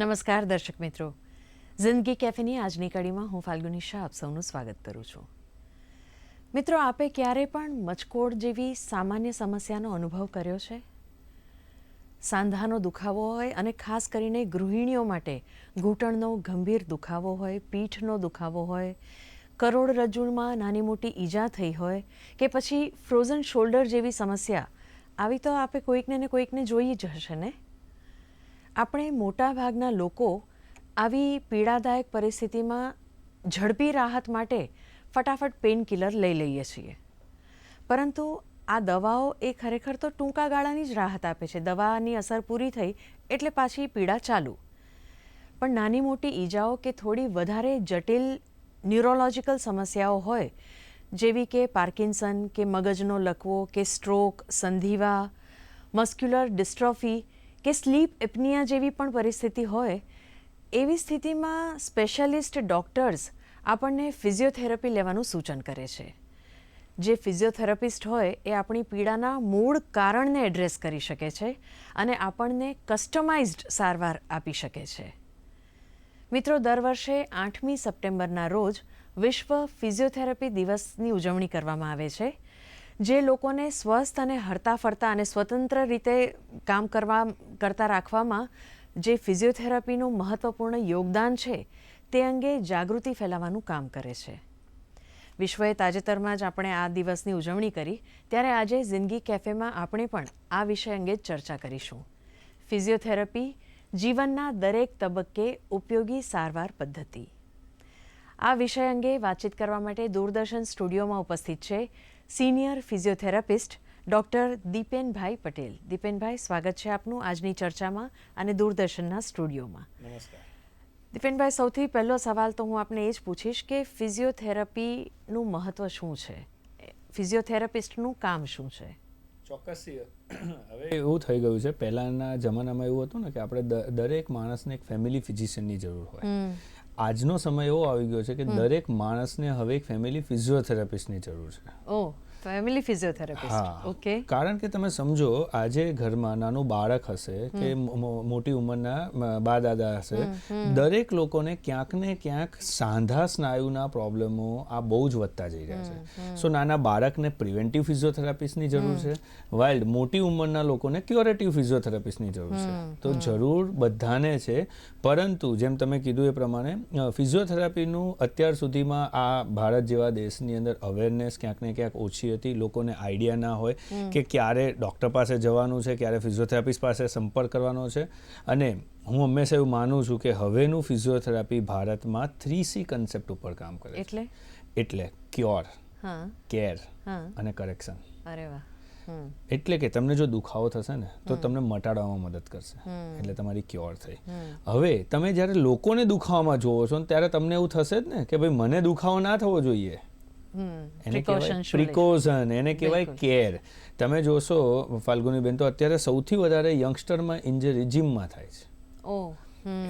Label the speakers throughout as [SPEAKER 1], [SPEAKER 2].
[SPEAKER 1] નમસ્કાર દર્શક મિત્રો. જિંદગી કેફેની આજની કડીમાં હું ફાલ્ગુની શાહ આપ સૌનું સ્વાગત કરું છું. મિત્રો, આપે ક્યારે પણ મચકોડ જેવી સામાન્ય સમસ્યાનો અનુભવ કર્યો છે? સાંધાનો દુખાવો હોય અને ખાસ કરીને ગૃહિણીઓ માટે ઘૂંટણનો ગંભીર દુખાવો હોય, પીઠનો દુખાવો હોય કરોડરજ્જુમાં નાની મોટી ઈજા થઈ હોય કે પછી ફ્રોઝન શોલ્ડર જેવી સમસ્યા, આવી તો આપે કોઈકને ને કોઈકને જોઈ જ હશે ને? આપણે મોટાભાગના લોકો આવી પીડાદાયક પરિસ્થિતિમાં ઝડપી રાહત માટે ફટાફટ પેઇન કિલર લઈ લઈએ છીએ. પરંતુ આ દવાઓ એ ખરેખર તો ટૂંકા ગાળાની જ રાહત આપે છે. દવાની અસર પૂરી થઈ એટલે પાછી પીડા ચાલુ. પણ નાની મોટી ઈજાઓ કે થોડી વધારે જટિલ ન્યુરોલોજિકલ સમસ્યાઓ હોય, જેવી કે પાર્કિન્સન કે મગજનો લકવો કે સ્ટ્રોક, સંધિવા, મસ્ક્યુલર ડિસ્ટ્રોફી કે સ્લીપ એપનિયા જેવી પણ પરિસ્થિતિ હોય, એવી સ્થિતિમાં સ્પેશિયાલિસ્ટ ડૉક્ટર્સ આપણને ફિઝિયોથેરપી લેવાનું સૂચન કરે છે. જે ફિઝિયોથેરાપિસ્ટ હોય, એ આપણી પીડાના મૂળ કારણને એડ્રેસ કરી શકે છે અને આપણને કસ્ટમાઇઝ્ડ સારવાર આપી શકે છે. મિત્રો, દર વર્ષે આઠમી સપ્ટેમ્બરના રોજ વિશ્વ ફિઝિયોથેરાપી દિવસની ઉજવણી કરવામાં આવે છે. જે લોકોને સ્વસ્થ અને હરતા ફરતા અને સ્વતંત્ર રીતે કામ કરવા, કરતા રાખવામાં જે ફિઝિયોથેરાપીનું મહત્ત્વપૂર્ણ યોગદાન છે, તે અંગે જાગૃતિ ફેલાવવાનું કામ કરે છે. વિશ્વએ તાજેતરમાં જ આપણે આ દિવસની ઉજવણી કરી. ત્યારે આજે જિંદગી કેફેમાં આપણે પણ આ વિષય અંગે જ ચર્ચા કરીશું. ફિઝિયોથેરાપી જીવનના દરેક તબક્કે ઉપયોગી સારવાર પદ્ધતિ. આ વિષય અંગે વાતચીત કરવા માટે દૂરદર્શન સ્ટુડિયોમાં ઉપસ્થિત છે senior physiotherapist doctor Dipenbhai Patel. Dipenbhai સ્વાગત છે આપનું આજની ચર્ચામાં અને દૂરદર્શનના સ્ટુડિયોમાં.
[SPEAKER 2] નમસ્કાર.
[SPEAKER 1] દીપેનભાઈ સૌથી પહેલો સવાલ તો હું આપને એ જ પૂછીશ કે ફિઝિયોથેરાપીનું મહત્ત્વ શું છે? ફિઝિયોથેરાપિસ્ટનું કામ શું છે?
[SPEAKER 2] ચોક્કસ હવે એવું થઈ ગયું છે પહેલાંના જમાનામાં એવું હતું ને કે આપણે દરેક માણસને એક ફેમિલી ફિઝિશિયનની જરૂર હોય. આજનો સમય એવો આવી ગયો છે કે દરેક માણસને હવે એક ફેમિલી ફિઝિયોથેરાપિસ્ટની જરૂર છે.
[SPEAKER 1] ઓ. Family physiotherapist. ઓકે.
[SPEAKER 2] કારણ કે તમે સમજો આજે ઘરમાં નાનું બાળક હશે કે મોટી ઉંમરના બા દાદા હશે દરેક લોકોને ક્યાંક ને ક્યાંક સાંધા સ્નાયુના પ્રોબ્લેમો આ બહુ જ વધતા જઈ રહ્યા છે. સો નાના બાળકને પ્રિવેન્ટિવ ફિઝિયોથેરાપિસ્ટની જરૂર છે. વાઇલ્ડ મોટી ઉંમરના લોકોને ક્યોરેટિવ ફિઝિયોથેરાપિસ્ટની જરૂર છે. તો જરૂર બધાને છે. પરંતુ જેમ તમે કીધું એ પ્રમાણે ફિઝિયોથેરાપીનું અત્યાર સુધીમાં આ ભારત જેવા દેશની અંદર અવેરનેસ ક્યાંક ને ક્યાંક ઓછી હતી લોકોને આઈડિયા ના હોય કે ક્યારે ડૉક્ટર પાસે જવાનું છે ક્યારે ફિઝિયોથેરાપિસ્ટ પાસે સંપર્ક કરવાનો છે. અને હું હંમેશા એવું માનું છું કે હવેનું ફિઝિયોથેરાપી ભારતમાં થ્રી સી કન્સેપ્ટ ઉપર કામ કરે છે.
[SPEAKER 1] એટલે?
[SPEAKER 2] એટલે ક્યોર કેર અને કરેક્શન.
[SPEAKER 1] અરે વાહ.
[SPEAKER 2] એટલે કે તમને જો દુખાવો થશે ને તો તમને મટાડવામાં મદદ કરશે. એટલે તમારી ક્યોર થઈ. હવે તમે જ્યારે લોકોને દુખાવામાં જોવો છો ને ત્યારે તમને એવું થશે જ ને કે ભાઈ મને દુખાવો ના થવો જોઈએ. એને કહેવાય
[SPEAKER 1] શું
[SPEAKER 2] એને કહેવાય કેર. તમે જોશો ફાલ્ગુનીબેન તો અત્યારે સૌથી વધારે યંગસ્ટરમાં ઇન્જરી જીમમાં થાય છે.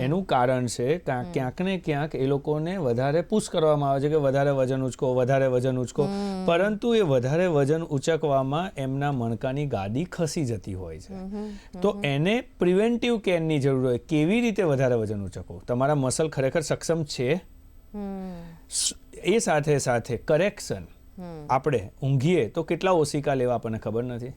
[SPEAKER 2] એનું કારણ છે ક્યાંક ને ક્યાંક એ લોકોને વધારે પુશ કરવામાં આવે છે કે વધારે વજન ઉચકો વધારે વજન ઉચકો. પરંતુ એ વધારે વજન ઉચકવામાં એમના મણકાની ગાદી ખસી જતી હોય છે. તો એને પ્રિવેન્ટિવ કેરની જરૂર હોય. કેવી રીતે વધારે વજન ઉચકો તમારા મસલ ખરેખર સક્ષમ છે? એ સાથે સાથે કરેક્શન આપણે ઊંઘીએ તો કેટલા ઓસિકા લેવા આપણને ખબર નથી?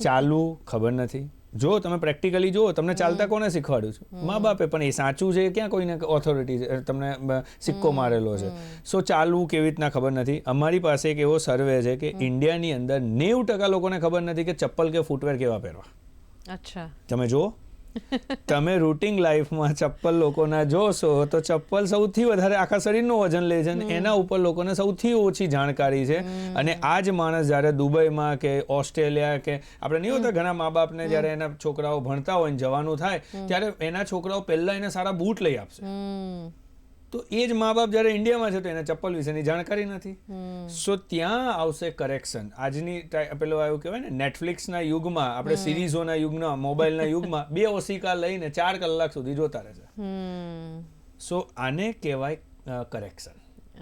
[SPEAKER 2] ચાલવું ખબર નથી. જો તમે પ્રેક્ટિકલી જુઓ તમને ચાલતા કોને શીખવાડ્યું છે? મા બાપે પણ એ સાચું છે ક્યાં કોઈને ઓથોરિટી તમને સિક્કો મારેલો છે. સો ચાલવું કેવી રીતના ખબર નથી? અમારી પાસે એક એવો સર્વે છે કે ઇન્ડિયાની અંદર નેવું ટકા લોકોને ખબર નથી કે ચપ્પલ કે ફૂટવેર કેવા પહેરવા.
[SPEAKER 1] અચ્છા.
[SPEAKER 2] તમે જુઓ. તમે રૂટિંગ લાઈફમાં ચપ્પલ લોકોના જોશો તો ચપ્પલ સૌથી વધારે આખા શરીરનું વજન લે છે અને એના ઉપર લોકોને સૌથી ઓછી જાણકારી છે. અને આ જ માણસ જ્યારે દુબઈમાં કે ઓસ્ટ્રેલિયા કે આપણે નહીં હોતા ઘણા મા બાપને જ્યારે એના છોકરાઓ ભણતા હોય ને જવાનું થાય ત્યારે એના છોકરાઓ પહેલા એને સારા બૂટ લઈ આપશે. તો એ જ મા બાપ જ્યારે ઇન્ડિયામાં છે તો એને ચપ્પલ વિશેની જાણકારી નથી. સો ત્યાં આવશે કરેક્શન આજની પેલો આવ્યું કહેવાય ને નેટફ્લિક્સના યુગમાં આપણે સિરીઝોના યુગના મોબાઈલના યુગમાં બે ઓસિકા લઈને ચાર કલાક સુધી જોતા રહે છે. સો આને કહેવાય કરેક્શન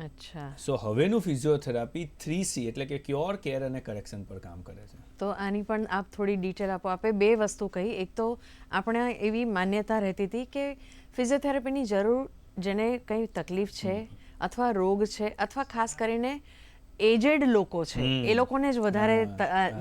[SPEAKER 1] અચ્છા.
[SPEAKER 2] સો હવેનું ફિઝિયોથેરાપી થ્રી સી એટલે કે ક્યોર કેર અને કરેક્શન પર કામ કરે છે.
[SPEAKER 1] તો આની પણ આપ થોડી ડિટેલ આપો. આપે બે વસ્તુ કહી. એક તો આપણે એવી માન્યતા રહેતી હતી કે ફિઝિયોથેરાપીની જરૂર જેને કંઈ તકલીફ છે અથવા રોગ છે અથવા ખાસ કરીને એજેડ લોકો છે એ લોકોને જ વધારે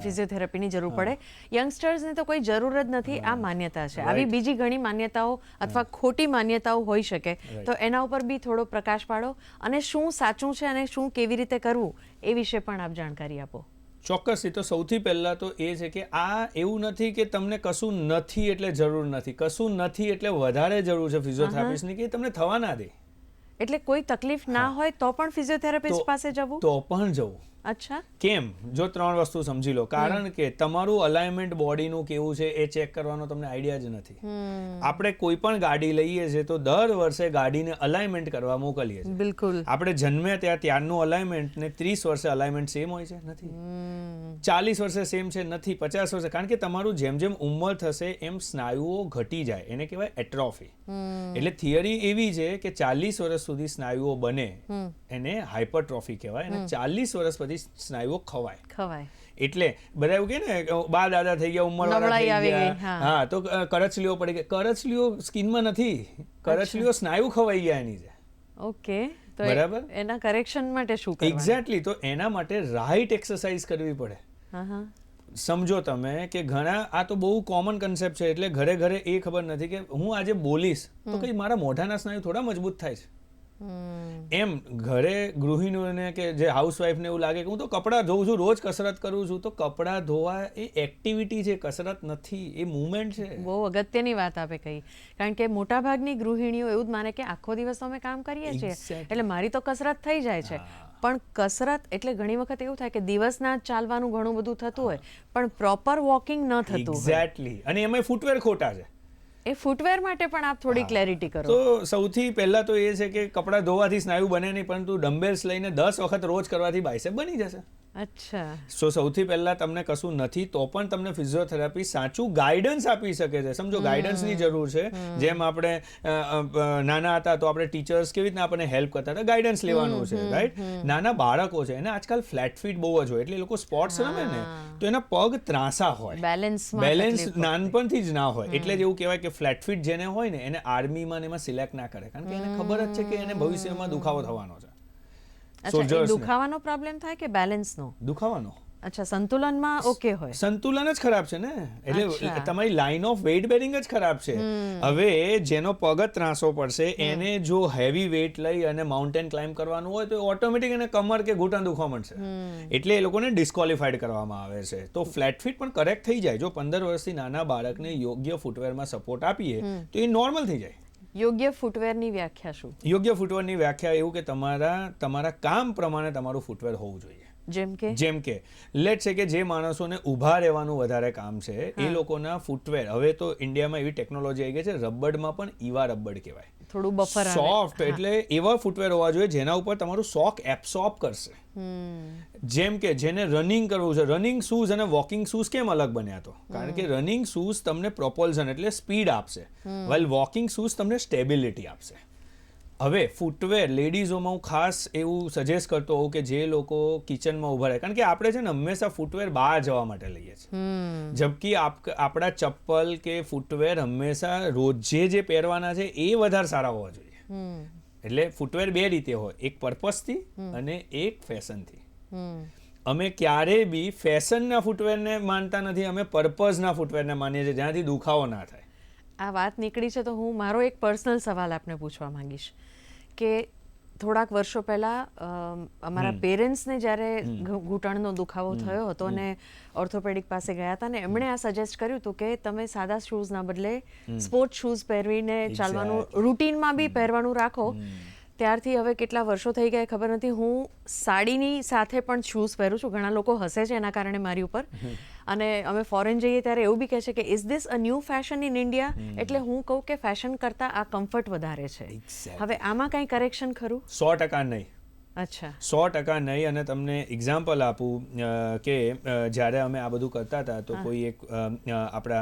[SPEAKER 1] ફિઝિયોથેરાપીની જરૂર પડે. યંગસ્ટર્સને તો કોઈ જરૂર જ નથી આ માન્યતા છે. આવી બીજી ઘણી માન્યતાઓ અથવા ખોટી માન્યતાઓ હોઈ શકે. તો એના ઉપર બી થોડો પ્રકાશ પાડો અને શું સાચું છે અને શું કેવી રીતે કરવું એ વિશે પણ આપ જાણકારી આપો.
[SPEAKER 2] ચોક્કસથી તો સૌથી પહેલાં તો એ છે કે આ એવું નથી કે તમને કશું નથી એટલે જરૂર નથી. કશું નથી એટલે વધારે જરૂર છે ફિઝિયોથેરાપિસ્ટની કે તમને થવા ના દે.
[SPEAKER 1] એટલે કોઈ તકલીફ ના હોય તો પણ ફિઝિયોથેરાપિસ્ટ પાસે જવું?
[SPEAKER 2] તો પણ જવું.
[SPEAKER 1] અચ્છા.
[SPEAKER 2] કેમ? જો ત્રણ વસ્તુ સમજી લો. કારણ કે તમારું અલાઇનમેન્ટ બોડીનું કેવું છે એ ચેક કરવાનો તમને આઈડિયા જ નથી. આપણે કોઈ પણ ગાડી લઈએ છીએ તો દર વર્ષે ગાડીને અલાઇનમેન્ટ કરવા મોકલીએ છીએ.
[SPEAKER 1] બિલકુલ.
[SPEAKER 2] આપણે જન્મ્યા ત્યાં ત્યારનું અલાઇનમેન્ટ ને ત્રીસ વર્ષે અલાઇનમેન્ટ સેમ હોય છે? નથી. ચાલીસ વર્ષે સેમ છે? નથી. પચાસ વર્ષે? કારણ કે તમારું જેમ જેમ ઉંમર થશે એમ સ્નાયુઓ ઘટી જાય. એને કહેવાય એટ્રોફી એટલે થિયરી એવી છે કે ચાલીસ વર્ષ સુધી સ્નાયુઓ બને. એને હાઇપરટ્રોફી કહેવાય અને ચાલીસ વર્ષ પછી સ્નાયુઓ ખવાય.
[SPEAKER 1] ખવાય.
[SPEAKER 2] એટલે બધા એવું કે ને બા દાદા થઈ ગયા ઉંમર
[SPEAKER 1] નબળાઈ આવી ગઈ, હા.
[SPEAKER 2] તો કરચલીઓ પડી ગઈ. કરચલીઓ સ્કિનમાં નથી. કરચલીઓ સ્નાયુ ખવાઈ ગયા એની છે
[SPEAKER 1] ઓકે. તો
[SPEAKER 2] બરાબર.
[SPEAKER 1] એના કરેક્શન માટે શું કરવાનું?
[SPEAKER 2] એક્ઝેક્ટલી તો એના માટે રાઈટ એક્સરસાઇઝ કરવી પડે. સમજો તમે કે ઘણા આ તો બહુ કોમન કન્સેપ્ટ છે એટલે ઘરે ઘરે એ ખબર નથી કે હું આજે બોલીશ તો કઈ મારા મોઢાના સ્નાયુ થોડા મજબૂત થાય છે. એમ ઘરે ગૃહિણીઓને કે જે હાઉસવાઈફને એવું લાગે કે હું તો કપડાં ધોઉં છું રોજ કસરત કરું છું તો કપડાં ધોવા એ એક્ટિવિટી છે કસરત નથી એ મુવમેન્ટ છે.
[SPEAKER 1] બહુ અગત્યની વાત આપે કહી. કારણ કે મોટાભાગની ગૃહિણીઓ એવું જ માને કે આખો દિવસ અમે કામ કરીએ છીએ. એટલે મારી તો કસરત થઈ જાય છે. પણ કસરત એટલે ઘણી વખત એવું થાય કે દિવસના જ ચાલવાનું ઘણું બધું થતું હોય પણ પ્રોપર વોકિંગ ન થતું
[SPEAKER 2] એક્ઝેક્ટલી અને એમાં ફૂટવેર ખોટા છે.
[SPEAKER 1] એ ફૂટવેર માટે પણ આપ થોડી ક્લેરિટી કરો.
[SPEAKER 2] તો સૌથી પહેલા તો એ છે કે કપડાં ધોવાથી સ્નાયુ બને નહીં પરંતુ ડમ્બેલ્સ લઈને દસ વખત રોજ કરવાથી બાઇસેપ બની જશે.
[SPEAKER 1] અચ્છા.
[SPEAKER 2] સો સૌથી પહેલા તમને કશું નથી તો પણ તમને ફિઝિયોથેરાપી સાચું ગાઈડન્સ આપી શકે છે. સમજો ગાઈડન્સની જરૂર છે. જેમ આપણે નાના હતા તો આપણે ટીચર્સ કેવી રીતના આપણને હેલ્પ કરતા હતા? ગાઈડન્સ લેવાનું છે રાઈટ નાના બાળકો છે એને આજકાલ ફ્લેટ ફીટ બહુ જ હોય એટલે લોકો સ્પોર્ટ્સ રમે ને તો એના પગ ત્રાસા હોય. બેલેન્સ
[SPEAKER 1] બેલેન્સ
[SPEAKER 2] નાનપણથી જ ના હોય. એટલે જ એવું કહેવાય કે ફ્લેટ ફીટ જેને હોય ને એને આર્મીમાં એમાં સિલેક્ટ ના કરે. કારણ કે એને ખબર જ છે કે એને ભવિષ્યમાં દુખાવો થવાનો છે. ને.
[SPEAKER 1] દુખાવાનો પ્રોબ્લેમ થાય કે બેલેન્સનો
[SPEAKER 2] દુખાવાનો.
[SPEAKER 1] અચ્છા સંતુલનમાં ઓકે હોય.
[SPEAKER 2] સંતુલન જ ખરાબ છે ને? એટલે તમારી લાઇન ઓફ વેઇટ બેરિંગ જ ખરાબ છે. હવે જેનો પગ ત્રાસો પડશે એને જો હેવી વેઇટ લઈ અને માઉન્ટેન ક્લાઇમ્બ કરવાનું હોય તો ઓટોમેટિક એને કમર કે ઘૂંટણ દુખવા મળશે એટલે એ લોકોને ડિસ્કોલિફાઈડ કરવામાં આવે છે. તો ફ્લેટ ફીટ પણ કરેક્ટ થઈ જાય. જો પંદર વર્ષથી નાના બાળકને યોગ્ય ફૂટવેરમાં સપોર્ટ આપીએ તો એ નોર્મલ થઈ જાય.
[SPEAKER 1] યોગ્ય ફૂટવેરની વ્યાખ્યા શું?
[SPEAKER 2] યોગ્ય ફૂટવેરની વ્યાખ્યા એવું કે તમારા તમારા કામ પ્રમાણે તમારું ફૂટવેર હોવું જોઈએ.
[SPEAKER 1] જેમ કે?
[SPEAKER 2] જેમ કે લેટ છે કે જે માણસોને ઊભા રહેવાનું વધારે કામ છે એ લોકોના ફૂટવેર હવે તો ઇન્ડિયામાં એવી ટેકનોલોજી આવી ગઈ છે રબડમાં પણ ઈવા રબડ કહેવાય.
[SPEAKER 1] થોડું બફર
[SPEAKER 2] સોફ્ટ એટલે એવા ફૂટવેર હોવા જોઈએ જેના ઉપર તમારું શોક એબ્સોર્બ કરશે. જેમ કે જેને રનિંગ કરવું છે. રનિંગ શૂઝ અને વોકિંગ શૂઝ કેમ અલગ બન્યા તો? કારણ કે રનિંગ શૂઝ તમને પ્રોપલ્ઝન એટલે સ્પીડ આપશે. વેલ વોકિંગ શૂઝ તમને સ્ટેબિલિટી આપશે. હવે ફૂટવેર લેડીઝોમાં હું ખાસ એવું સજેસ્ટ કરતો હોઉં કે જે લોકો કિચનમાં ઊભા રહે. કારણ કે આપણે છે ને હંમેશા ફૂટવેર બહાર જવા માટે લઈએ છીએ. જબકી આપ આપણા ચપ્પલ કે ફૂટવેર હંમેશા રોજે જે પહેરવાના છે એ વધારે સારા હોવા જોઈએ. એટલે ફૂટવેર બે રીતે હોય. એક પર્પઝથી અને એક ફેશનથી અમે ક્યારેય બી ફેશનના ફૂટવેરને માનતા નથી. અમે પર્પઝના ફૂટવેરને માનીએ છીએ. જ્યાંથી દુખાવો ના થાય.
[SPEAKER 1] આ વાત નીકળી છે તો હું મારો એક પર્સનલ સવાલ આપને પૂછવા માંગીશ કે થોડાક વર્ષો પહેલા અમ, અમારા પેરેન્ટ્સને જ્યારે ઘૂંટણનો દુખાવો થયો હતો અને ઓર્થોપેડિક પાસે ગયા હતા ને એમણે આ સજેસ્ટ કર્યું હતું કે તમે સાદા શૂઝના બદલે સ્પોર્ટ શૂઝ પહેરવીને ચાલવાનું રૂટીનમાં બી પહેરવાનું રાખો. ત્યારથી હવે કેટલા વર્ષો થઈ ગયા ખબર નથી. હું સાડીની સાથે પણ શૂઝ પહેરું છું. ઘણા લોકો હસે છે એના કારણે મારી ઉપર. અને અમે ફોરેન જઈએ ત્યારે એવું બી કહે છે કે is this a new fashion in India એટલે હું કહું કે ફેશન કરતાં આ કમ્ફર્ટ વધારે છે. હવે આમાં કાંઈ કરેક્શન ખરું?
[SPEAKER 2] સો ટકા નહીં.
[SPEAKER 1] અચ્છા.
[SPEAKER 2] સો ટકા નહીં અને તમને એક્ઝામ્પલ આપું કે જ્યારે અમે આ બધું કરતા હતા તો કોઈ એક આપણા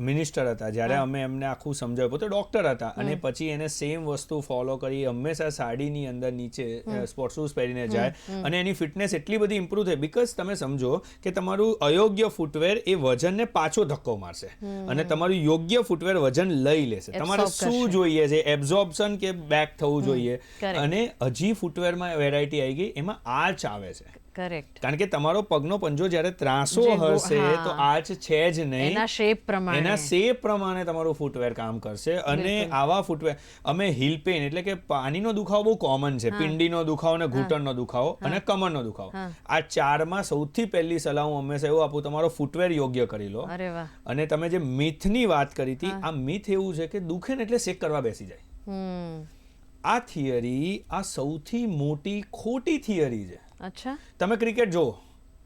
[SPEAKER 2] મિનિસ્ટર હતા. જ્યારે અમે એમને આખું સમજાવ્યું પોતે ડૉક્ટર હતા. અને પછી એને સેમ વસ્તુ ફોલો કરી હંમેશા સાડીની અંદર નીચે સ્પોર્ટ શૂઝ પહેરીને જાય અને એની ફિટનેસ એટલી બધી ઇમ્પ્રૂવ થઈ. બિકોઝ તમે સમજો કે તમારું અયોગ્ય ફૂટવેર એ વજનને પાછો ધક્કો મારશે. અને તમારું યોગ્ય ફૂટવેર વજન લઈ લેશે. તમારે શું જોઈએ છે? એબ્ઝોર્પ્શન કે બેક થવું જોઈએ? અને હજી ફૂટવેરમાં વેરાયટી આવી ગઈ એમાં આર્ચ આવે છે.
[SPEAKER 1] કરેક્ટ
[SPEAKER 2] કારણ કે તમારો પગનો પંજો જ્યારે ત્રાસો હશે તો આર્ચ છે જ નહીં.
[SPEAKER 1] એના શેપ પ્રમાણે.
[SPEAKER 2] એના શેપ પ્રમાણે તમારું ફૂટવેર કામ કરશે. અને આવા ફૂટવેર અમે હિલ પેન એટલે કે પાણીનો દુખાવો બહુ કોમન છે. પિંડીનો દુખાવો અને ઘૂંટણનો દુખાવો અને કમરનો દુખાવો. આ ચારમાં સૌથી પહેલી સલાહ હું હંમેશા એવું આપું તમારો ફૂટવેર યોગ્ય કરી લો. અને તમે જે મિથની વાત કરી હતી આ મિથ એવું છે કે દુખે ને એટલે શેક કરવા બેસી જાય.
[SPEAKER 1] હમ.
[SPEAKER 2] આ થિયરી આ સૌથી મોટી ખોટી થિયરી છે.
[SPEAKER 1] અચ્છા.
[SPEAKER 2] તમે ક્રિકેટ જુઓ.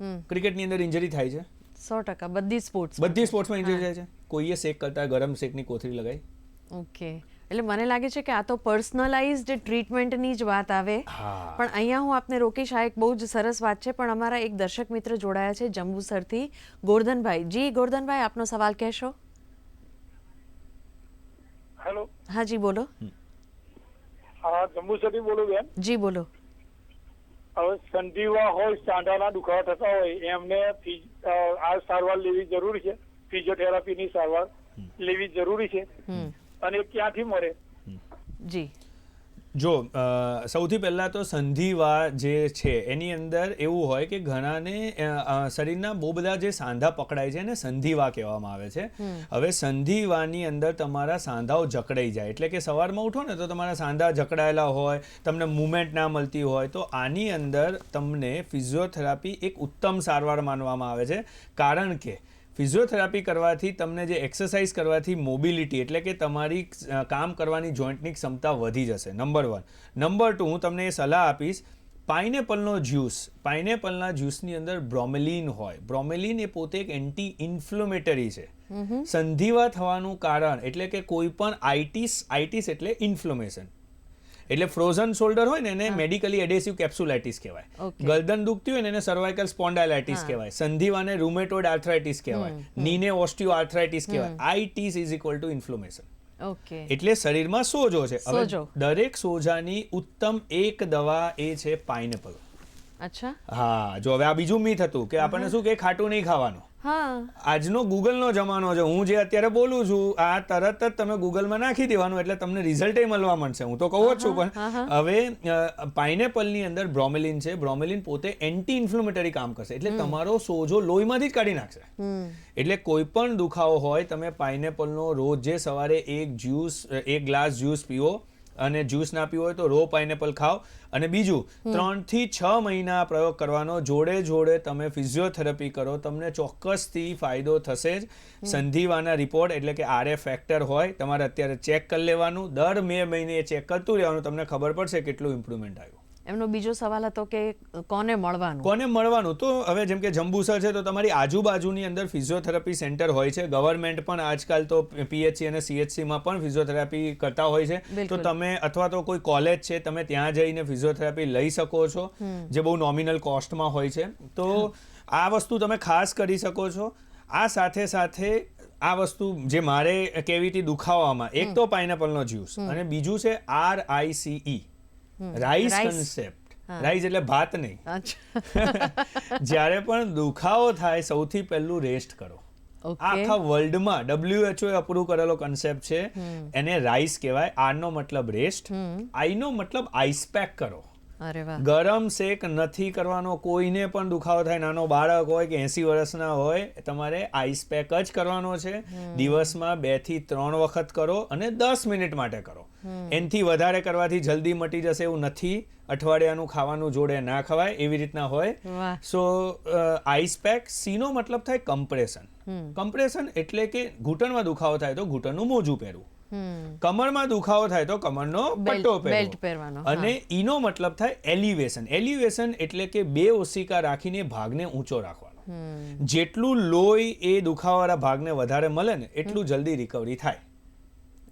[SPEAKER 1] હમ.
[SPEAKER 2] ક્રિકેટની અંદર ઇન્જરી થાય છે.
[SPEAKER 1] સો ટકા બધી સ્પોર્ટ્સ
[SPEAKER 2] બધી સ્પોર્ટ્સમાં ઇન્જરી થાય છે. કોઈએ શેક કરતા ગરમ શેકની કોથળી લગાવી
[SPEAKER 1] ઓકે. એટલે મને લાગે છે કે આ તો પર્સનલાઇઝડ ટ્રીટમેન્ટની જ વાત આવે.
[SPEAKER 2] હા.
[SPEAKER 1] પણ અહીંયા હું આપને રોકીશ આ એક બહુ જ સરસ વાત છે પણ અમારા એક દર્શક મિત્ર જોડાયા છે જંબુસરથી. ગોરધનભાઈ. જી ગોરધનભાઈ આપનો સવાલ કહેશો?
[SPEAKER 3] હેલો
[SPEAKER 1] હા જી બોલો.
[SPEAKER 3] હા જંબુસરથી બોલું બેન.
[SPEAKER 1] જી બોલો.
[SPEAKER 3] હવે સંધિવા હોય સાંધાના દુખાવા થતા હોય એમને આ સારવાર લેવી જરૂરી છે. ફિઝિયોથેરાપીની સારવાર લેવી જરૂરી છે. અને ક્યાંથી મળે?
[SPEAKER 1] જી.
[SPEAKER 2] જો સૌથી પહેલાં તો સંધિવા જે છે એની અંદર એવું હોય કે ઘણાને શરીરના બહુ બધા જે સાંધા પકડાય છે એને સંધિવા કહેવામાં આવે છે. હવે સંધિવાની અંદર તમારા સાંધાઓ જકડાઈ જાય. એટલે કે સવારમાં ઉઠો ને તો તમારા સાંધા જકડાયેલા હોય તમને મુવમેન્ટ ના મળતી હોય તો આની અંદર તમને ફિઝિયોથેરાપી એક ઉત્તમ સારવાર માનવામાં આવે છે. કારણ કે ફિઝિયોથેરાપી કરવાથી તમને જે એક્સરસાઇઝ કરવાથી મોબિલિટી એટલે કે તમારી કામ કરવાની જોઈન્ટની ક્ષમતા વધી જશે નંબર વન નંબર ટુ હું તમને એ સલાહ આપીશ પાઇનેપલનો જ્યુસ પાઇનેપલના જ્યુસની અંદર બ્રોમેલિન હોય. બ્રોમેલિન એ પોતે એક એન્ટી ઇન્ફ્લોમેટરી છે સંધિવા થવાનું કારણ એટલે કે કોઈ પણ આઇટીસ આઇટિસ એટલે ઇન્ફ્લોમેશન એટલે ફ્રોઝન શોલ્ડર હોય ને એને મેડિકલી એડેસિવ કેપ્સ્યુલાઇટિસ કહેવાય. ગરદન દુખતી હોય ને એને સર્વાઇકલ સ્પોન્ડાઇલાઇટિસ કહેવાય. સંધિવાને રૂમેટોઇડ આર્થરાઇટિસ કહેવાય. નીને ઓસ્ટિયો આર્થરાઇટિસ કહેવાય itis is equal to inflammation
[SPEAKER 1] okay
[SPEAKER 2] એટલે શરીરમાં સોજો છે. હવે દરેક સોજાની ઉત્તમ એક દવા એ છે પાઇનેપલ
[SPEAKER 1] અચ્છા.
[SPEAKER 2] હા જો હવે આ બીજું મીથ હતું કે આપણને શું કે? ખાટું નહીં ખાવાનું. આજનો ગૂગલનો જમાનો છે. હું જે અત્યારે બોલું છું આ તરત જ તમે ગૂગલમાં નાખી દેવાનું એટલે તમને રિઝલ્ટ મળવા મળશે હું તો કહું જ છું પણ હવે પાઇનેપલની અંદર બ્રોમેલિન છે. બ્રોમેલિન પોતે એન્ટી ઇન્ફ્લુમેટરી કામ કરશે. એટલે તમારો સોજો લોહીમાંથી જ કાઢી નાખશે. એટલે કોઈ પણ દુખાવો હોય તમે પાઇનેપલનો રોજ જે સવારે એક જ્યુસ એક ગ્લાસ જ્યુસ પીવો અને જ્યુસ ના પીવો હોય તો રો પાઇનેપલ ખાઓ. અને બીજું ત્રણથી છ મહિના પ્રયોગ કરવાનો જોડે જોડે તમે ફિઝિયોથેરાપી કરો તમને ચોક્કસથી ફાયદો થશે જ. સંધિવાના રિપોર્ટ એટલે કે આરએ ફેક્ટર હોય તમારે અત્યારે ચેક કરી લેવાનું. દર મે મહિને એ ચેક કરતું રહેવાનું તમને ખબર પડશે કેટલું ઇમ્પ્રુવમેન્ટ આવ્યું.
[SPEAKER 1] એમનો બીજો સવાલ હતો કે કોને મળવાનું?
[SPEAKER 2] કોને મળવાનું? તો હવે જેમ કે જંબુસર છે તો તમારી આજુબાજુની અંદર ફિઝિયોથેરાપી સેન્ટર હોય છે. ગવર્મેન્ટ પણ આજકાલ તો પીએચસી અને સીએચસીમાં પણ ફિઝિયોથેરાપી કરતા હોય છે. તો તમે અથવા તો કોઈ કોલેજ છે તમે ત્યાં જઈને ફિઝિયોથેરાપી લઈ શકો છો જે બહુ નોમિનલ કોસ્ટમાં હોય છે. તો આ વસ્તુ તમે ખાસ કરી શકો છો. આ સાથે સાથે આ વસ્તુ જે મારે કેવી હતી દુખાવામાં એક તો પાઇનેપલનો જ્યુસ અને બીજું છે R I rice concept rice એટલે ભાત નહીં. જ્યારે પણ દુખાવો થાય સૌથી પહેલું રેસ્ટ કરો. આખા વર્લ્ડમાં ડબ્લ્યુએચઓ અપ્રૂવ કરેલો કન્સેપ્ટ છે. એને રાઈસ કહેવાય. આરનો મતલબ રેસ્ટ આઈ નો મતલબ આઈસ પેક કરો. ગરમ શેક નથી કરવાનો કોઈને પણ દુખાવો થાય નાનો બાળક હોય કે એસી વર્ષના હોય તમારે આઈસ પેક જ કરવાનો છે. દિવસમાં બેથી ત્રણ વખત કરો અને દસ મિનિટ માટે કરો. એનથી વધારે કરવાથી જલ્દી મટી જશે એવું નથી. અઠવાડિયાનું ખાવાનું જોડે ના ખવાય એવી રીતના હોય. સો આઈસ પેક સીનો મતલબ થાય કમ્પ્રેશન કમ્પ્રેશન એટલે કે ઘૂંટણમાં દુખાવો થાય તો ઘૂંટણનું મોજું પહેરવું. કમરમાં દુખાવો થાય તો કમરનો પટ્ટો
[SPEAKER 1] પહેરવાનો,
[SPEAKER 2] અને ઈનો મતલબ થાય એલિવેશન. એલિવેશન એટલે કે બે ઓશિકા રાખીને ભાગને ઊંચો રાખવાનો. જેટલું લોહી એ દુખાવાળા ભાગને વધારે મળે ને એટલું જલ્દી રિકવરી થાય.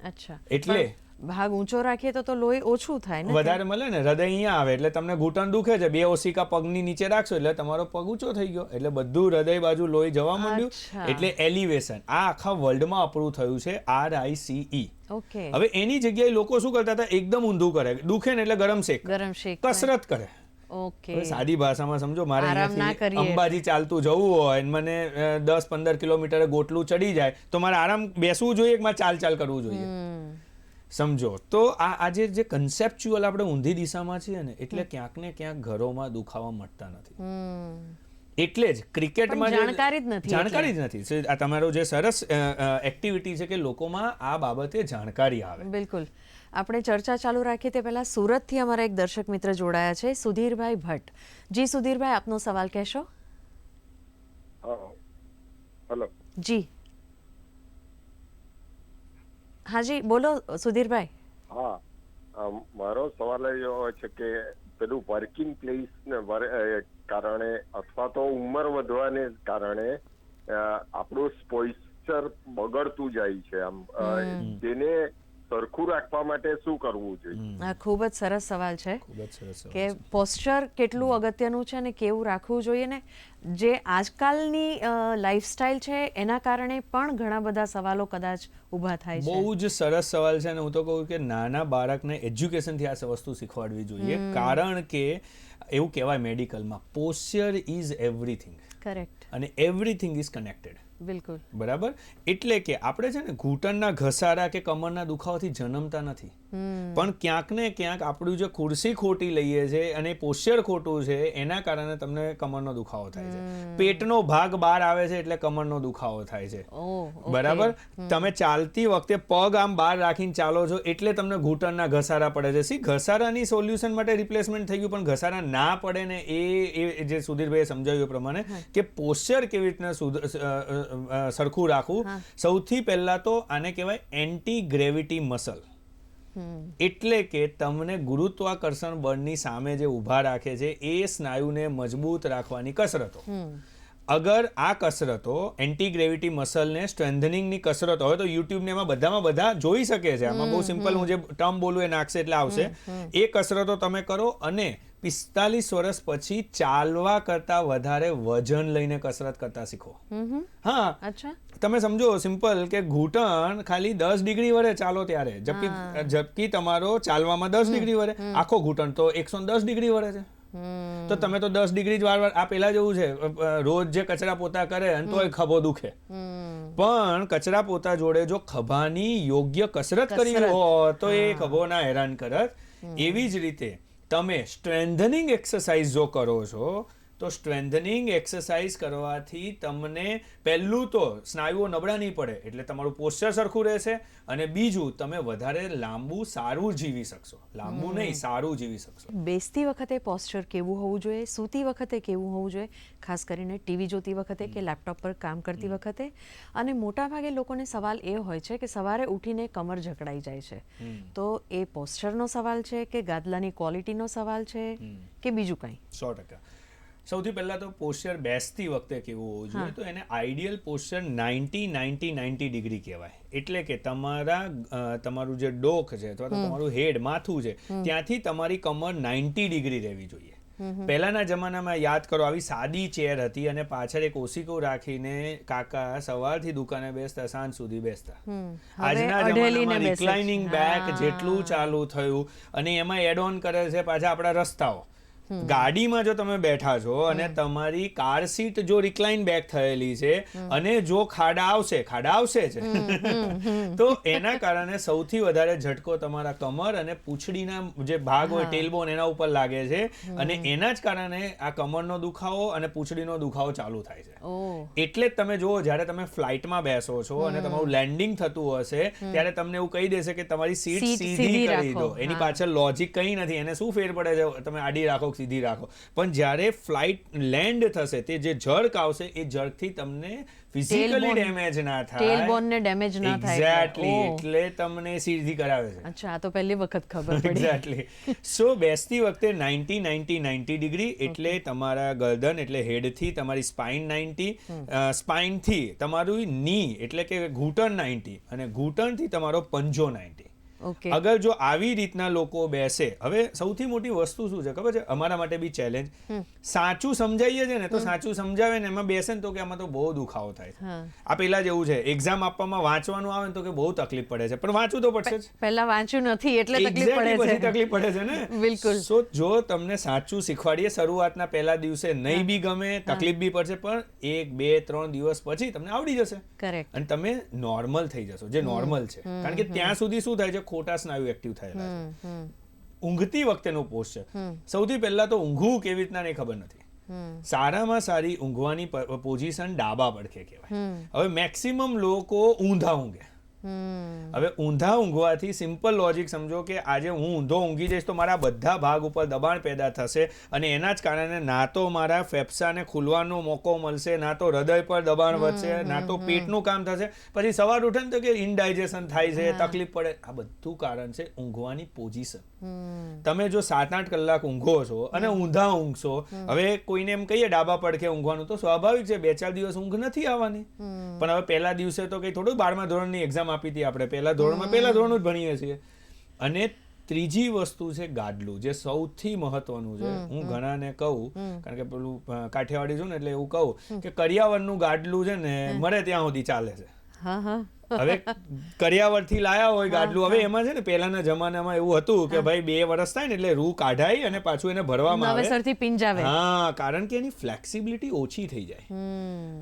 [SPEAKER 1] અચ્છા.
[SPEAKER 2] એટલે
[SPEAKER 1] ભાગ ઊંચો રાખીએ તો તો લોહી ઓછું થાય ને
[SPEAKER 2] વધારે મળે ને હૃદય અહીંયા આવે એટલે તમને ઘૂંટણ દુખે છે. બે ઓસિકા પગની નીચે રાખશો એટલે તમારો પગ ઊંચો થઈ ગયો. એટલે બધું હૃદય બાજુ લોહી જવા માંડ્યું. એટલે એલિવેશન. આ આખા વર્લ્ડમાં અપ્રૂવ થયું છે આર આઈ સી
[SPEAKER 1] ઓકે.
[SPEAKER 2] હવે એની જગ્યાએ લોકો શું કરતા હતા? એકદમ ઊંધું કરે. દુખે ને એટલે ગરમ શેક.
[SPEAKER 1] ગરમ શેક
[SPEAKER 2] કસરત કરે.
[SPEAKER 1] ઓકે.
[SPEAKER 2] સાદી ભાષામાં સમજો મારે અહીંયાથી અંબાજી ચાલતું જવું હોય અને મને દસ પંદર કિલોમીટરે ગોટલું ચડી જાય તો મારે આરામ બેસવું જોઈએ કે મારે ચાલ ચાલ કરવું જોઈએ. સમજો. તો આ આજે જે કન્સેપ્ચ્યુઅલ આપણે ઊંધી દિશામાં છીએ ને એટલે ક્યાંક ને ક્યાંક ઘરોમાં દુખાવા મળતા નથી. એટલે જ ક્રિકેટમાં
[SPEAKER 1] જાણકારી જ નથી
[SPEAKER 2] જાણકારી જ નથી. આ તમારો જે સરસ એક્ટિવિટી છે કે લોકોમાં આ બાબતે જાણકારી આવે.
[SPEAKER 1] બિલકુલ. આપણે ચર્ચા ચાલુ રાખીએ તે પહેલા સુરતથી અમારા એક દર્શક મિત્ર જોડાયા છે સુધીરભાઈ ભટ્ટ. જી સુધીરભાઈ આપનો સવાલ કહેશો?
[SPEAKER 4] હેલો.
[SPEAKER 1] જી. હાજી બોલો સુધીરભાઈ.
[SPEAKER 4] હા મારો સવાલ એવો છે કે પેલું વર્કિંગ પ્લેસ ને કારણે અથવા તો ઉંમર વધવાને કારણે આપણું સ્પોઇસ્ચર બગડતું જાય છે આમ જેને તેને સરખું રાખવા માટે શું કરવું જોઈએ?
[SPEAKER 1] આ ખૂબ જ સરસ સવાલ છે
[SPEAKER 2] ખૂબ જ સરસ સવાલ
[SPEAKER 1] કે પોસ્ચર કેટલું અગત્યનું છે અને કેવું રાખવું જોઈએ ને? જે આજકાલની લાઈફસ્ટાઈલ છે એના કારણે પણ ઘણા બધા સવાલો કદાચ ઊભા થાય છે.
[SPEAKER 2] બહુ જ સરસ સવાલ છે અને હું તો કહું કે નાના બાળકને એજ્યુકેશનથી આ વસ્તુ શીખવાડવી જોઈએ. કારણ કે એવું કહેવાય મેડિકલમાં પોસ્ચર ઇઝ એવરીથિંગ
[SPEAKER 1] કરેક્ટ
[SPEAKER 2] અને એવરીથિંગ ઇઝ કનેક્ટેડ
[SPEAKER 1] બિલકુલ.
[SPEAKER 2] બરાબર? એટલે કે આપણે છે ને ઘૂંટણના ઘસારા કે કમરના દુખાવાથી જન્મતા નથી. પણ ક્યાંક ને ક્યાંક આપણું જે ખુરશી ખોટી લઈએ છે અને પોશ્ચર ખોટું છે એના કારણે તમને કમરનો દુખાવો થાય છે. પેટનો ભાગ બહાર આવે છે એટલે કમરનો દુખાવો થાય છે. બરાબર? તમે ચાલતી વખતે પગ આમ બહાર રાખીને ચાલો છો એટલે તમને ઘૂંટણના ઘસારા પડે છે. સી ઘસારાની સોલ્યુશન માટે રિપ્લેસમેન્ટ થઈ ગયું પણ ઘસારા ના પડે ને એ જે સુધીરભાઈએ સમજાવ્યું પ્રમાણે કે પોશ્ચર કેવી રીતના સરખું રાખવું. સૌથી પહેલા તો આને કહેવાય એન્ટી ગ્રેવિટી મસલ એટલે કે તમને ગુરુત્વાકર્ષણ બળની સામે જે ઊભા રાખે છે એ સ્નાયુને મજબૂત રાખવાની કસરતો. અગર આ કસરતો એન્ટી ગ્રેવિટી મસલને સ્ટ્રેન્થનિંગની કસરત હોય તો યુટ્યુબ ને એમાં બધામાં બધા જોઈ શકે છે. આમાં બહુ સિમ્પલ હું જે ટર્મ બોલું એ નાખશે એટલે આવશે. એ કસરતો તમે કરો અને પિસ્તાલીસ વર્ષ પછી ચાલવા કરતા વધારે વજન લઈને કસરત કરતા શીખો. હા. તમે સમજો સિમ્પલ કે ઘૂંટણ ખાલી દસ ડિગ્રી વરે ચાલો ત્યારે. જબકી જબકી તમારો ચાલવામાં દસ ડિગ્રી વરે આખો ઘૂંટણ તો એકસો દસ ડિગ્રી વરે છે. તો તમે તો દસ ડિગ્રી જ વાર વાર આ પેલા જેવું છે રોજ જે કચરા પોતા કરે અને તોય ખભો દુખે. પણ કચરા પોતા જોડે જો ખભાની યોગ્ય કસરત કરી. હોત તો એ ખભો ના હેરાન કરત. એવી જ રીતે તમે સ્ટ્રેન્થનિંગ એક્સરસાઇઝ જો કરો છો તો સ્ટ્રેન્થનિંગ એક્સરસાઇઝ કરવાથી તમને પહેલું તો સ્નાયુઓ નબળા નહીં પડે એટલે તમારું પોસ્ચર સરખું રહેશે અને બીજું તમે વધારે લાંબુ સારું જીવી શકશો. લાંબુ નહીં સારું જીવી શકશો.
[SPEAKER 1] બેસતી વખતે પોસ્ચર કેવું હોવું જોઈએ? સૂતી વખતે કેવું હોવું જોઈએ? ખાસ કરીને ટીવી જોતી વખતે કે લેપટોપ પર કામ કરતી વખતે? અને મોટાભાગે લોકોને સવાલ એ હોય છે કે સવારે ઉઠીને કમર જકડાઈ જાય છે. તો એ પોસ્ચરનો સવાલ છે કે ગાદલાની ક્વોલિટીનો સવાલ છે કે બીજું કંઈ?
[SPEAKER 2] સો ટકા. સૌથી પહેલા તો પોસ્ચર બેસતી વખતે કેવું હોવું જોઈએ તો એને ideal posture ninety ninety ninety degree કહેવાય. એટલે કે તમારા તમારું જે ડોક છે અથવા તો તમારું હેડ માથું છે ત્યાંથી તમારી કમર નાઇન્ટી ડિગ્રી રહેવી જોઈએ. પહેલાના જમાનામાં યાદ કરો આવી સાદી ચેર હતી અને પાછળ એક ઓશિકો રાખીને કાકા સવારથી દુકાને બેસતા સાંજ સુધી બેસતા. આજના જમાનામાં રિક્લાઇનિંગ બેક જેટલું ચાલુ થયું અને એમાં એડ ઓન કરે છે પાછા આપણા રસ્તાઓ. ગાડીમાં જો તમે બેઠા છો અને તમારી કાર સીટ જો રિક્લાઇન બેક થયેલી છે અને જો ખાડા આવશે ખાડા આવશે છે તો એના કારણે સૌથી વધારે ઝટકો તમારા કમર અને પૂંછડીના જે ભાગ હોય ટેલબોન એના ઉપર લાગે છે અને એના જ કારણે આ કમરનો દુખાવો અને પૂંછડીનો દુખાવો ચાલુ થાય છે. એટલે જ તમે જુઓ જ્યારે તમે ફ્લાઇટમાં બેસો છો અને તમારું લેન્ડિંગ થતું હશે ત્યારે તમને એવું કહી દેશે કે તમારી સીટ સીધી કરી દો. એની પાછળ લોજિક કંઈ નથી. એને શું ફેર પડે છે? તમે આડી રાખો કે સીધી રાખો. પણ જ્યારે ફ્લાઇટ લેન્ડ થશે તે જે જર્ક આવશે એ જર્કથી તમને ફિઝિકલી ડેમેજ ના થાય.
[SPEAKER 1] tailbone ને ડેમેજ ના થાય.
[SPEAKER 2] એક્ઝેક્ટલી એટલે તમને સીધી કરાવે છે.
[SPEAKER 1] અચ્છા તો પહેલી વખત ખબર પડી.
[SPEAKER 2] એક્ઝેક્ટલી સો બેસતી વખતે નાઇન્ટી નાઇન્ટી નાઇન્ટી ડિગ્રી એટલે તમારા ગરદન એટલે હેડથી તમારી સ્પાઇન નાઇન્ટી સ્પાઇનથી તમારું ની એટલે કે ઘૂંટણ નાઇન્ટી અને ઘૂંટણથી તમારો પંજો નાઇન્ટી
[SPEAKER 1] Okay.
[SPEAKER 2] અગર જો આવી રીતના લોકો બેસે હવે સૌથી મોટી વસ્તુ શું છે? ખબર છે? અમારા માટે બી ચેલેન્જ સાચું સમજાઈએ છે ને તો સાચું સમજાવે ને એમાં બેસે ને તો કે આમાં તો બહુ દુખાવો થાય. આ પેલા જેવું છે એક્ઝામ આપવામાં વાંચવાનું આવે ને તો કે બહુ તકલીફ પડે છે. પણ વાંચવું તો પડશે જ.
[SPEAKER 1] પહેલા વાંચ્યું નથી એટલે તકલીફ પડે છે.
[SPEAKER 2] તકલીફ પડે છે ને.
[SPEAKER 1] બિલકુલ.
[SPEAKER 2] સો જો તમને સાચું શીખવાડીએ શરૂઆતના પહેલા દિવસે નહીં બી ગમે તકલીફ બી પડશે પણ એક બે ત્રણ દિવસ પછી તમને આવડી જશે.
[SPEAKER 1] કરેક્ટ
[SPEAKER 2] અને તમે નોર્મલ થઈ જશો જે નોર્મલ છે. કારણ કે ત્યાં સુધી શું થાય છે? ખોટા સ્નાયુ એક્ટિવ થયેલા છે. ઊંઘતી વખતેનો પોસ્ટ છે. સૌથી પહેલા તો ઊંઘવું કેવી રીતના ને ખબર નથી. સારામાં સારી ઊંઘવાની પોઝિશન ડાબા પડખે કહેવાય. હવે મેક્સિમમ લોકો ઊંધા ઊંઘે. હવે ઊંધા ઊંઘવાથી સિમ્પલ લોજિક સમજો કે આજે હું ઊંધો ઊંઘી જઈશ તો મારા બધા ભાગ ઉપર દબાણ પેદા થશે અને એના જ કારણે ના તો મારા ફેફસાને ખુલવાનો મોકો મળશે ના તો હૃદય પર દબાણ વધશે ના તો પેટનું કામ થશે. પછી સવાર ઉઠે ને તો કે ઇનડાઇજેશન થાય છે તકલીફ પડે. આ બધું કારણ છે ઊંઘવાની પોઝિશન. તમે જો સાત આઠ કલાક ઊંઘો છો અને ઊંધા ઊંઘશો હવે કોઈને એમ કહીએ ડાબા પડખે ઊંઘવાનું તો સ્વાભાવિક છે બે ચાર દિવસ ઊંઘ નથી આવવાની. પણ હવે પહેલા દિવસે તો કઈ થોડું બારમા ધોરણની એક્ઝામ આપી હતી આપણે. પહેલા ધોરણમાં પહેલા ધોરણનું જ ભણીએ છીએ. અને ત્રીજી વસ્તુ છે ગાડલું જે સૌથી મહત્વનું છે. હું ઘણાને કહું કારણ કે પેલું કાઠિયાવાડી છું ને એટલે એવું કહું કે કરિયાવરનું ગાડલું છે ને મરે ત્યાં સુધી ચાલે છે. હવે કરિયાવરથી લાયા હોય ગાડલું. હવે એમાં છે ને પહેલાના જમાનામાં એવું હતું કે ભાઈ બે વર્ષ થાય ને એટલે રૂ કાઢાય અને પાછું એને ભરવામાં આવે.
[SPEAKER 1] નવેસરથી પિંજાવે
[SPEAKER 2] હા કારણ કે એની ફ્લેક્સિબિલિટી ઓછી થઈ જાય.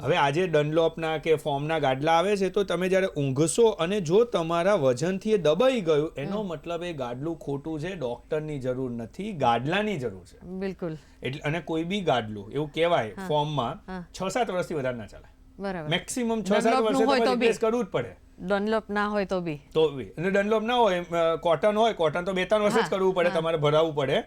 [SPEAKER 2] હવે આજે ડનલોપના કે ફોર્મના ગાડલા આવે છે તો તમે જ્યારે ઊંઘશો અને જો તમારા વજનથી એ દબાઈ ગયું એનો મતલબ એ ગાડલું ખોટું છે ડોક્ટરની જરૂર નથી ગાડલાની જરૂર છે.
[SPEAKER 1] બિલકુલ.
[SPEAKER 2] એટલે અને કોઈ બી ગાડલું એવું કહેવાય ફોર્મમાં છ સાત વર્ષથી વધારે ના ચાલે.
[SPEAKER 1] બરાબર
[SPEAKER 2] મેક્સિમમ છ સાત વર્ષે તમારે. કરવું જ પડે
[SPEAKER 1] ડનલોપ ના હોય તો બી.
[SPEAKER 2] તો બી. અને ડનલોપ ના હોય કોટન હોય કોટન તો બે ત્રણ વર્ષ જ કરવું પડે તમારે ભરાવવું પડે.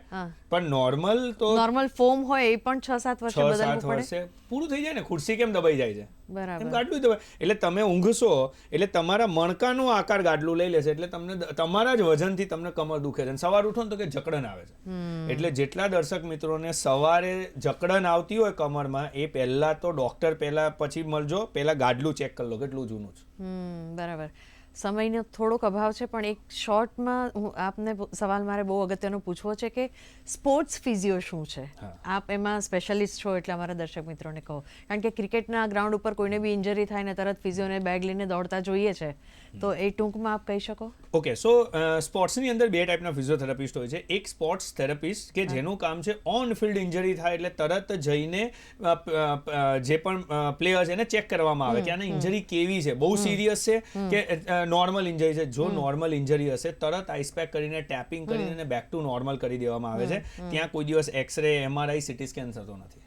[SPEAKER 2] પણ નોર્મલ તો
[SPEAKER 1] નોર્મલ ફોર્મ હોય એ પણ છ સાત વર્ષે
[SPEAKER 2] છ સાત
[SPEAKER 1] બદલવું પડે.
[SPEAKER 2] વર્ષે પૂરું થઈ જાય ને ખુરશી કેમ દબાઈ જાય છે? એમ
[SPEAKER 1] બરાબર.
[SPEAKER 2] ગાડલું દબાય. એટલે તમે ઊંઘશો એટલે તમારા મણકાનો આકાર ગાડલું લઈ લેશે એટલે તમને તમારા જ વજનથી તમને કમર દુખે છે. સવાર ઉઠો ને તો કે જકડન આવે છે. એટલે જેટલા દર્શક મિત્રોને સવારે જકડન આવતી હોય કમરમાં એ પહેલા તો ડોક્ટર પહેલા પછી મળજો પહેલા ગાડલું ચેક કરી લો કેટલું જૂનું છે.
[SPEAKER 1] હમ બરાબર સમયનો થોડોક અભાવ છે પણ એક શોર્ટમાં હું આપને સવાલ મારે બહુ અગત્યનો પૂછવો છે કે સ્પોર્ટ્સ ફિઝિયો શું છે? આપ એમાં સ્પેશિયાલિસ્ટ છો એટલે અમારા દર્શક મિત્રોને કહો. કારણ કે ક્રિકેટના ગ્રાઉન્ડ ઉપર કોઈને બી ઇન્જરી થાય ને તરત ફિઝિયોને બેગ લઈને દોડતા જોઈએ છે તો એ ટૂંકમાં આપ કહી શકો?
[SPEAKER 2] ઓકે સો સ્પોર્ટ્સની અંદર બે ટાઈપના ફિઝિયોથેરાપિસ્ટ હોય છે. એક સ્પોર્ટ્સ થેરાપિસ્ટ કે જેનું કામ છે ઓન ફિલ્ડ ઇન્જરી થાય એટલે તરત જઈને જે પણ પ્લેયર્સ એને ચેક કરવામાં આવે કે આને ઇન્જરી કેવી છે. બહુ સિરિયસ છે કે નોર્મલ ઇન્જરી છે જો નોર્મલ ઇન્જરી હશે તરત આઈસ પેક કરીને ટેપિંગ કરીને બેક ટુ નોર્મલ કરી દેવામાં આવે છે. ત્યાં કોઈ દિવસ એક્સરે એમઆરઆઈ સીટી સ્કેન થતો નથી.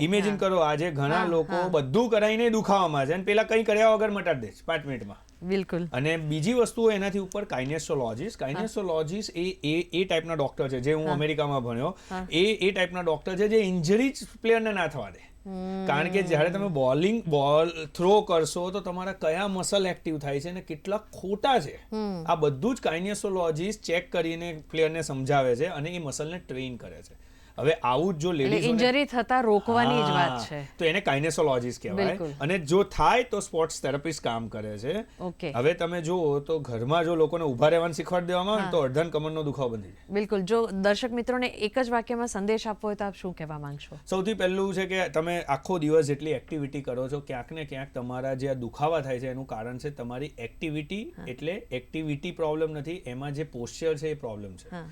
[SPEAKER 2] ઇમેજિન કરો આજે ઘણા લોકો બધું કરાઈને દુખાવામાં છે અને પેલા કંઈ કર્યા વગર મટાડી દે છે પાંચ મિનિટમાં.
[SPEAKER 1] બિલકુલ.
[SPEAKER 2] અને બીજી વસ્તુ એનાથી ઉપર કાઇનેસોલોજીસ્ટ કાઇનેસોલોજીસ્ટ એ એ એ ટાઈપના ડોક્ટર છે જે હું અમેરિકામાં ભણ્યો. એ એ ટાઈપના ડોક્ટર છે જે ઇન્જરી જ પ્લેયરને ના થવા દે. કારણ કે જ્યારે તમે બોલિંગ બોલ થ્રો કરશો તો તમારા કયા મસલ એક્ટિવ થાય છે અને કેટલા ખોટા છે. આ બધું જ કાઇનેસોલોજીસ ચેક કરીને પ્લેયરને સમજાવે છે અને એ મસલને ટ્રેન કરે છે. હવે આવું જ જો લેડીઝ
[SPEAKER 1] ઇન્જરી થતા રોકવાની જ વાત છે.
[SPEAKER 2] તો એને કાઇનેસોલોજીસ્ટ કહેવાય. અને જો થાય તો સ્પોર્ટ્સ થેરાપિસ્ટ કામ કરે છે. હવે તમે જુઓ તો ઘરમાં જો લોકોને ઊભા રહેવાનું શીખવાડી દેવામાં આવે તો અડધન કમરનો દુખાવો બંધી જાય.
[SPEAKER 1] બિલકુલ. જો દર્શક મિત્રોને એક જ વાક્યમાં સંદેશ આપવો હોય તો આપ શું કહેવા માંગશો?
[SPEAKER 2] સૌથી પહેલું છે કે તમે આખો દિવસ જેટલી એક્ટિવિટી કરો છો ક્યાંક ને ક્યાંક તમારા જે આ દુખાવા થાય છે એનું કારણ છે તમારી એક્ટિવિટી એટલે એક્ટિવિટી પ્રોબ્લેમ નથી એમાં જે પોસ્ચર છે એ પ્રોબ્લેમ છે.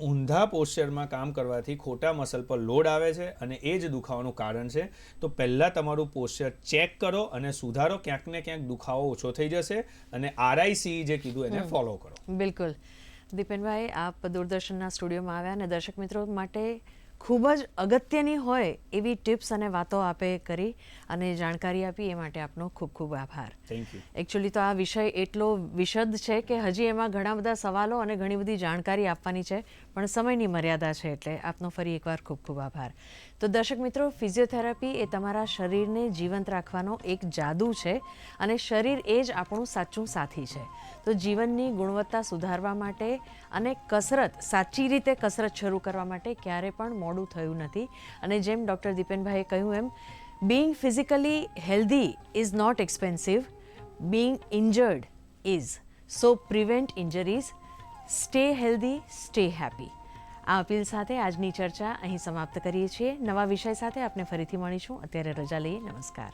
[SPEAKER 2] ઊંધા પોસ્ચરમાં કામ કરવાથી ખોટા મસલ પર લોડ આવે છે અને એ જ દુખાવાનું કારણ છે. તો પહેલાં તમારું પોસ્ચર ચેક કરો અને સુધારો ક્યાંક ને ક્યાંક દુખાવો ઓછો થઈ જશે અને આરઆઈસી જે કીધું એને ફોલો કરો.
[SPEAKER 1] બિલકુલ. દીપેનભાઈ આપ દૂરદર્શનના સ્ટુડિયોમાં આવ્યા અને દર્શક મિત્રો માટે ખૂબ જ અગત્યની હોય એવી ટિપ્સ અને વાતો આપે કરી અને જાણકારી આપી એ માટે આપનો ખૂબ ખૂબ આભાર. એકચ્યુઅલી તો આ વિષય એટલો વિશદ છે કે હજી એમાં ઘણા બધા સવાલો અને ઘણી બધી જાણકારી આપવાની છે પણ સમયની મર્યાદા છે એટલે આપનો ફરી એકવાર ખૂબ ખૂબ આભાર. તો દર્શક મિત્રો ફિઝિયોથેરાપી એ તમારા શરીરને જીવંત રાખવાનો એક જાદુ છે અને શરીર એ જ આપણું સાચું સાથી છે. તો જીવનની ગુણવત્તા સુધારવા માટે અને કસરત સાચી રીતે કસરત શરૂ કરવા માટે ક્યારે પણ મોડું થયું નથી. અને જેમ ડૉક્ટર દીપેનભાઈએ કહ્યું એમ being physically healthy is not expensive being injured is so prevent injuries stay healthy stay happy આ અપીલ સાથે આજની ચર્ચા અહીં સમાપ્ત કરીએ છીએ. નવા વિષય સાથે આપણે ફરીથી મળીશું. અત્યારે રજા લઈએ. નમસ્કાર.